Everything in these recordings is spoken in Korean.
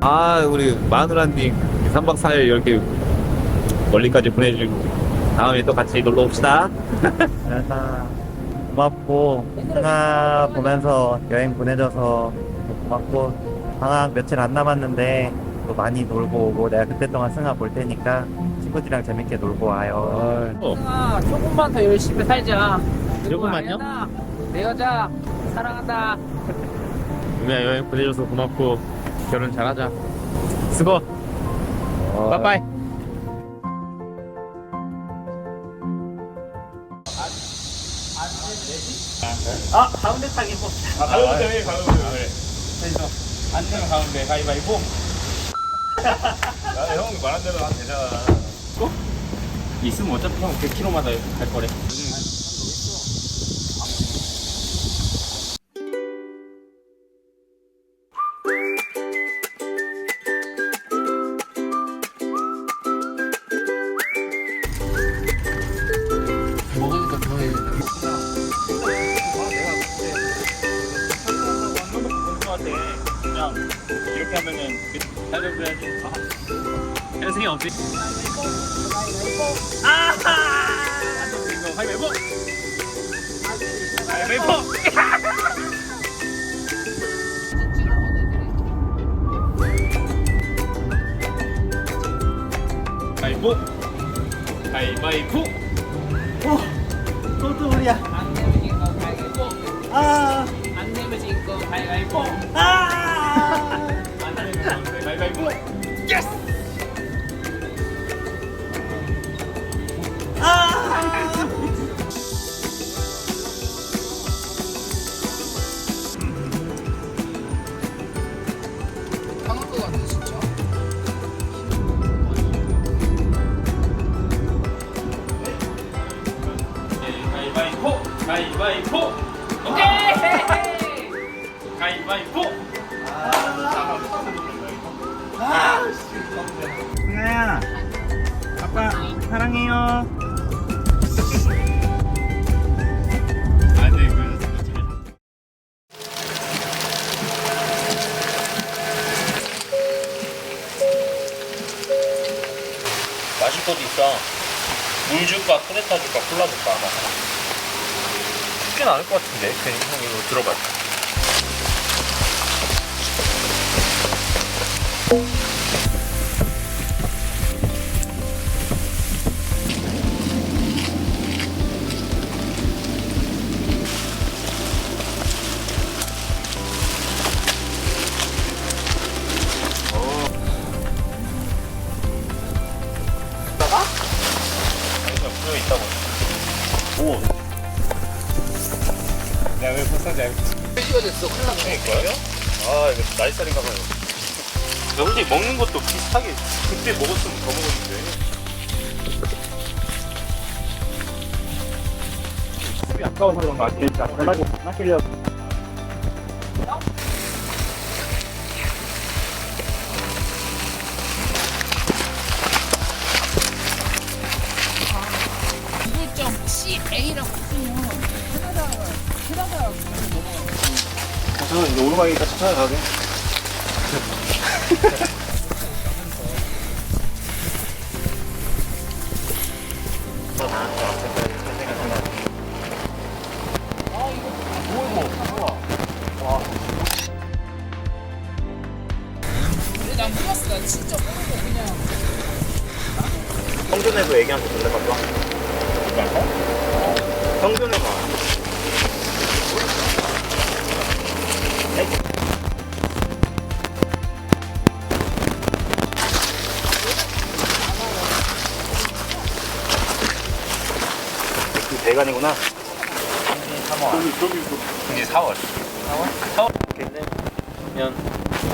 아 우리 마누라님 3박 4일 이렇게 멀리까지 보내주고 다음에 또 같이 놀러 옵시다 그래서 고맙고 승아 보면서 여행 보내줘서 고맙고 방학 며칠 안 남았는데 또 많이 놀고 오고 내가 그때 동안 승아 볼 테니까 친구들이랑 재밌게 놀고 와요. 어, 아, 조금만 더 열심히 살자. 조금만요? 내 여자 사랑한다. 유미야 여행 보내줘서 고맙고 결혼 잘하자 수고 빠빠이 아, 가운데 타기 뭐. 아, 가운데 왜 가운데 왜? 앉는 가운데 가위바위보. 나형 말한 대로 하면 되잖아. 있으면 어차피 형 100km마다 갈 거래 이렇게 하면은 다들 그래야지. 현승이 없지 이거 가위바위보. 가위바위보. 가위바위보. 가위바위보. 또또 우리야. 안 내면 진거 가위바위보. 아, 안 내면 진거 가위바위보. 아. 크레타 줄까, 콜라 줄까, 아마. 쉽진 않을 것 같은데, 괜히 형 이거 들어봐. 아니 됐어. 큰일 났네. 거예요? 아, 이거 날살인가 봐요. 솔직히 먹는 것도 비슷하게 그때 먹었으면 더 먹었는데. 술이 아까워서 그런 거 같아. 전화기 마시려. 이글점 CA라고 쓰면 캐나다, 캐나다 저는 이제 오르막이니까 천천히 가게. 대관이구나. 3월. 이제 4월. 4월? 4월. 면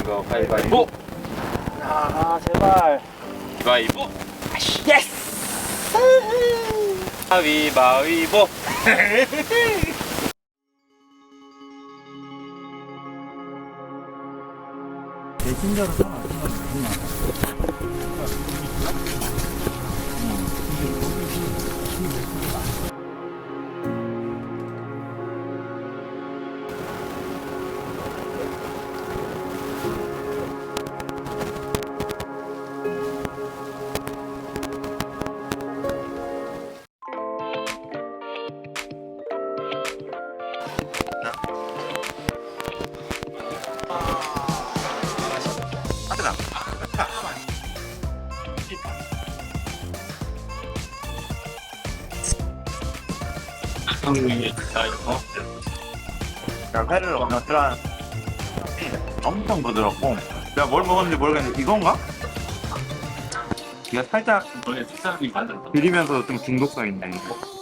이거 가위바위보. 아, 제발. 가위바위보. 예스. 가위바위보. 내 친절은 야, 회를 오늘 들어 엄청 부드럽고 내가 뭘 먹었는지 모르겠는데 이건가? 이게 살짝 원래 식사람이 만들었다. 비리면서 좀 중독성 있네 이거.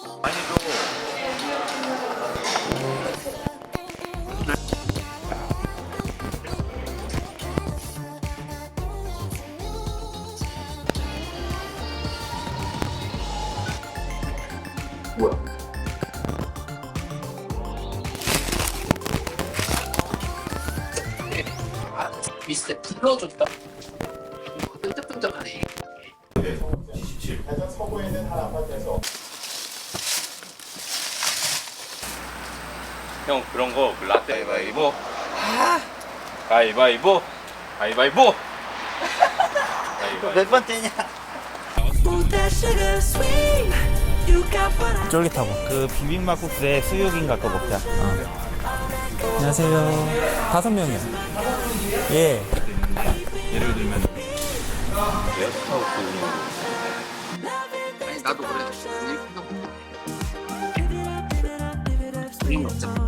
형 그런 거그 라떼. 가위바위보. 가위바위보. 가위바위보. 가위바위보 몇 번째냐? 쫄깃하고. 그 비빔막국수에 수육인가 그거 먹자. 안녕하세요. 다섯 명이요. 예. 예를 들면. 아니 나도 그래. 우린 먹자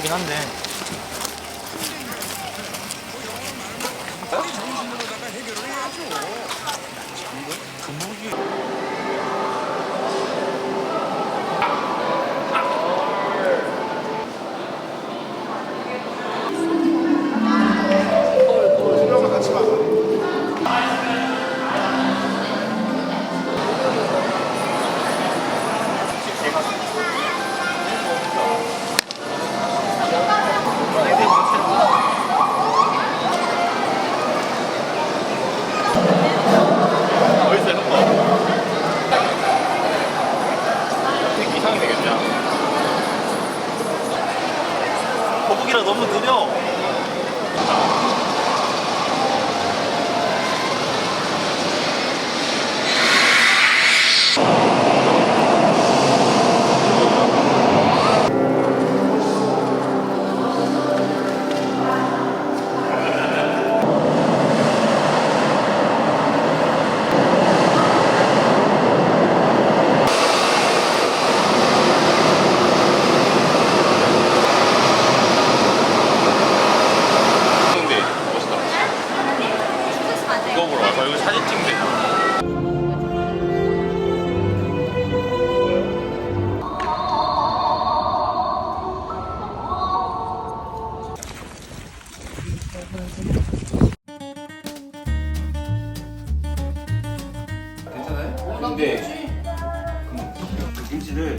아 그러긴 한데 김치를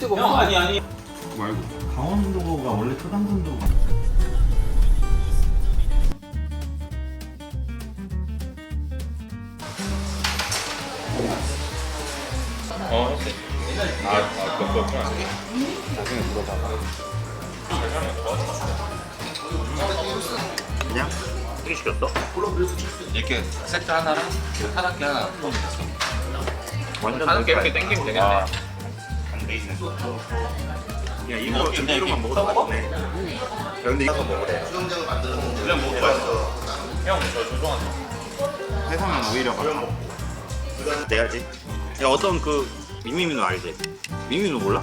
형 아니 아니 말고 강원도가 원래 초당선도가 어 했어 아, 아 그거 그렇구나 나중에 물어봐봐 그냥? 어떻게 시켰어? 이렇게 세트 하나랑 하나께 하나 포함했어. 완전 하나께 넓다. 이렇게 땡기면 되겠네. 아, 거. 야 이거 진짜 이거만 먹어도 맛있네. 야, 근데 이거 먹으래. 그냥 먹고 맛있어. 형저 죄송한데 해서면 오히려 맛. 내야지. 야 어떤 그 미미미는 알지? 미미는 몰라?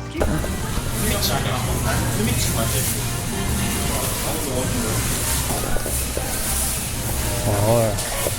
어.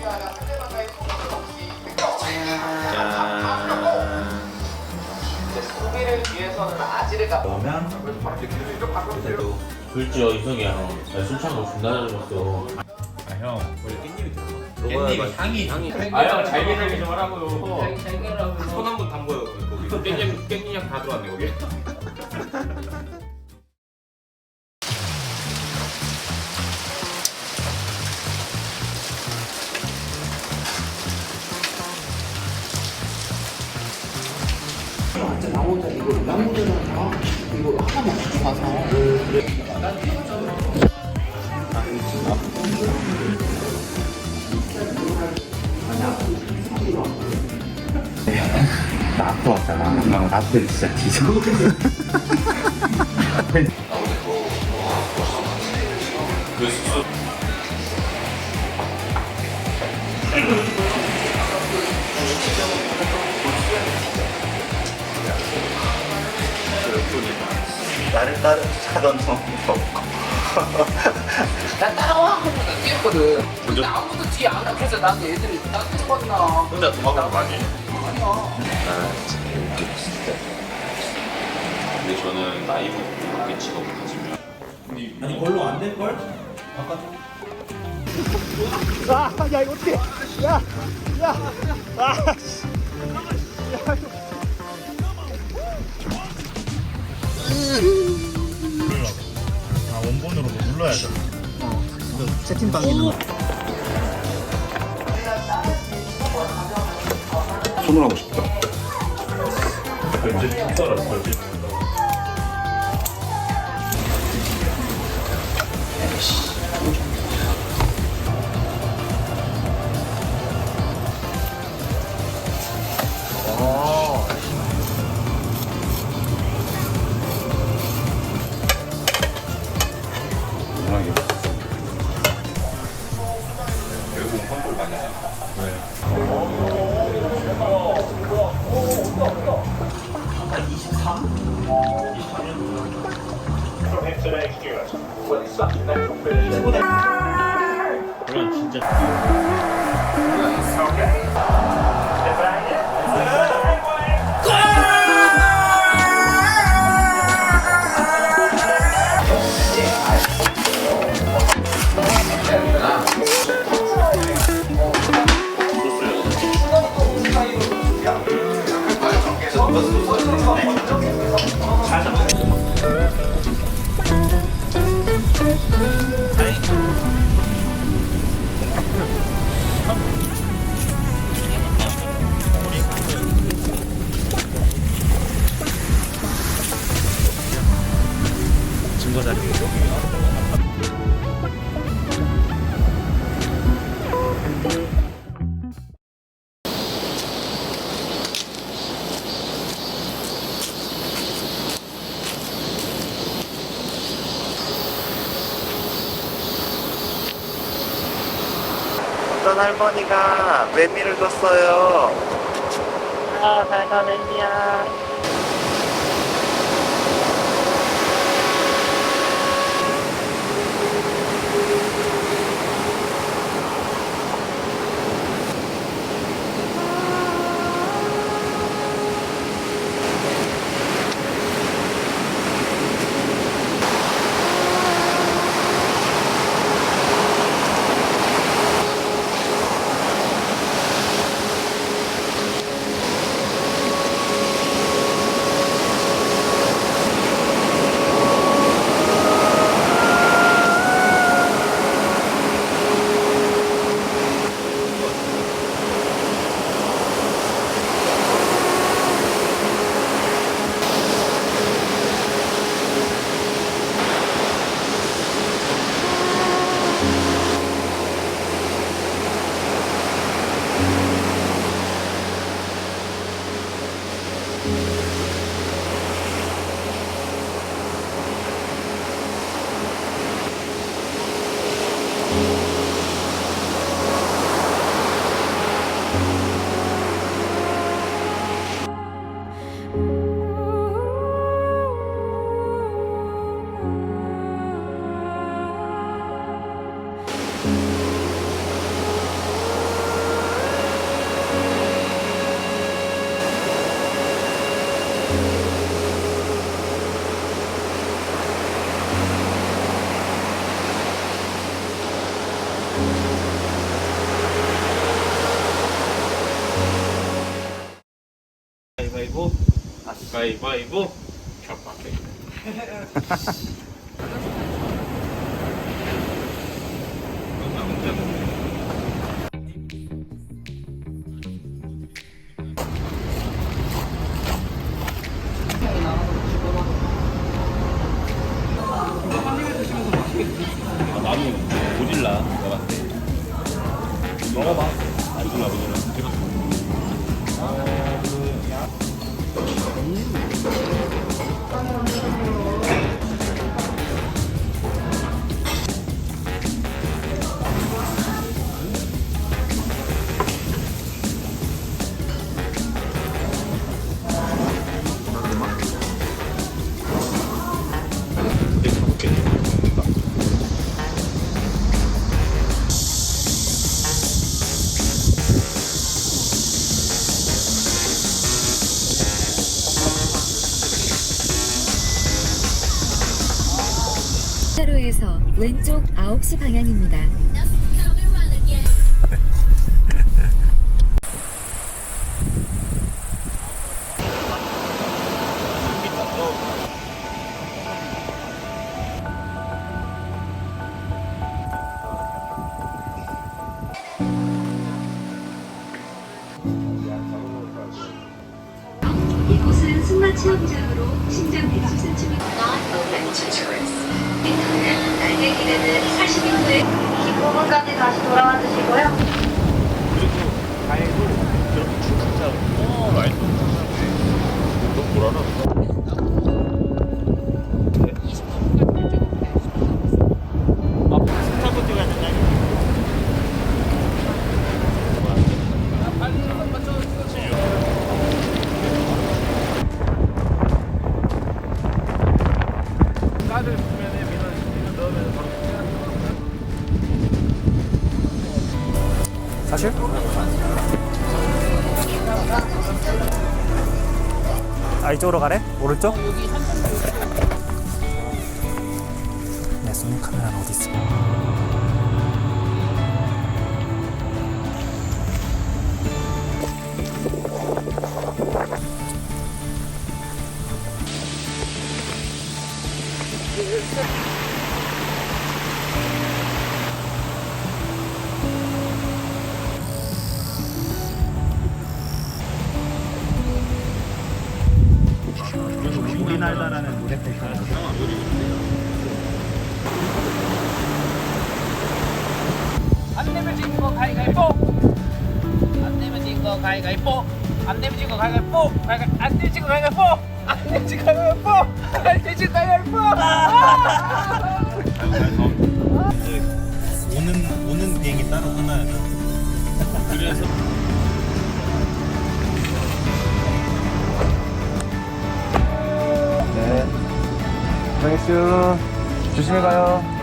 아지를 가. 불지어 이성이야 형. 나술 취한 거 존나 잘 먹었어. 아형 원래 깻잎이 깻잎 향이 향이. 아형 잘게 잘게 좀 하라고요. 손한 번 담궈요 거기. 깻잎 깻잎 향다 들어왔네 거기. 나 나한테 진짜 뒤져 나를 따르자던 놈나 따라와 하고 나 뛰었거든. 근데 아무도 뒤에 안 가. 그래서 나도 애들이 나 뛰었나. 혼자 도망가는 거 아니에요? 아니 걸로 안 될걸? 아 원본으로 뭐 눌러야죠. 어 이거 채팅방 있는 거 손으로 하고 싶다. 그럼 어떤 할머니가 메밀을 줬어요. 아, 달다 메밀이야. 가위바위보. 협박해. 차로에서 왼쪽 9시 방향입니다. 이쪽으로 가래? 오른쪽? 내 소니 카메라는 어디 있어? 가위가위보 안 내면 진거 가위가위보 가위가 안 내면 진거 가위가위보 안 내면 진거 가위가위보 안 내면 진거 가위가위보 오는 오는 비행기 따로 돼. 그래서 네. 고생했슈. 조심히 가요.